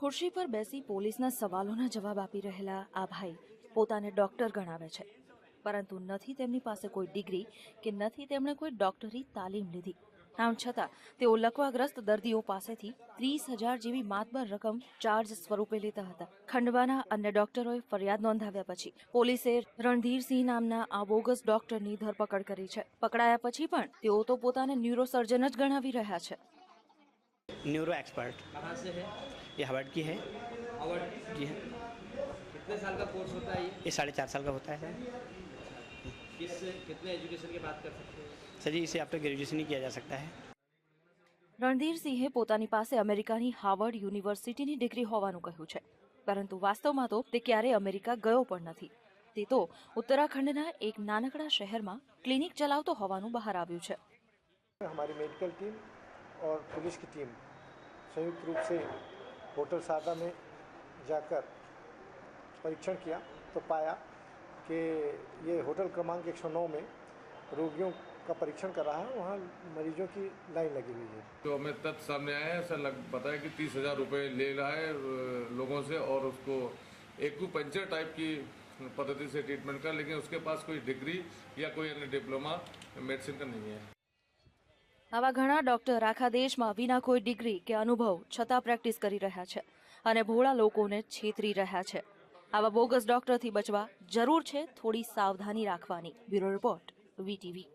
ખુરશી પર બેસી પોલીસના સવાલોના જવાબ આપી રહેલા આ ભાઈ પોતાને ડોક્ટર ગણાવે છે. પરંતુ નથી તેમની પાસે કોઈ ડિગ્રી કે નથી તેમણે કોઈ ડોક્ટરી તાલીમ લીધી. આમ છતાં, તેઓ લકવાગ્રસ્ત દર્દીઓ પાસેથી ત્રીસ હજાર જેવી માતબર રકમ ચાર્જ સ્વરૂપે લેતા હતા. ખંડવાના અન્ય ડોક્ટરોએ ફરિયાદ નોંધાવ્યા પછી પોલીસે રણધીરસિંહ નામના આ બોગસ ડોક્ટરની ધરપકડ કરી છે. પકડાયા પછી પણ તેઓ તો પોતાને ન્યુરોસર્જન જ ગણાવી રહ્યા છે. न्यूरो एक्सपर्ट कहाँ से है ये हवर्ड की है अवार्ड जी है कितने साल का कोर्स होता है ये ये साढ़े चार साल का होता है किस कितने एजुकेशन की बात कर सकते हैं सर जी इसे आफ्टर ग्रेजुएशन ही किया जा सकता है રણધીરસિંહે પોતાની પાસે અમેરિકાની હાર્વર્ડ યુનિવર્સિટીની ડિગ્રી હોવાનું કહ્યું છે પરંતુ વાસ્તવમાં તો તે ક્યારેય અમેરિકા ગયો પણ નથી તે તો ઉત્તરાખંડના એક નાનકડા શહેરમાં ક્લિનિક ચલાવતો હોવાનું બહાર આવ્યું છે हमारी मेडिकल टीम और पुलिस की टीम संयुक्त रूप से होटल सादा में जाकर परीक्षण किया तो पाया कि ये होटल क्रमांक 109 में रोगियों का परीक्षण कर रहा है, वहाँ मरीजों की लाइन लगी हुई है। तो हमें तथ्य सामने आया है, ऐसा लग बताया कि तीस हज़ार रुपये ले रहा है लोगों से, और उसको एक्यूपंचर टाइप की पद्धति से ट्रीटमेंट का लेकिन उसके पास कोई डिग्री या कोई अन्य डिप्लोमा मेडिसिन का नहीं है। આવા ઘણા ડોક્ટર આખા દેશમાં વિના કોઈ ડિગ્રી કે અનુભવ છતાં પ્રેક્ટિસ કરી રહ્યા છે અને ભોળા લોકોને છેતરી રહ્યા છે. આવા બોગસ ડોક્ટરથી બચવા જરૂર છે થોડી સાવધાની રાખવાની. Bureau report VTV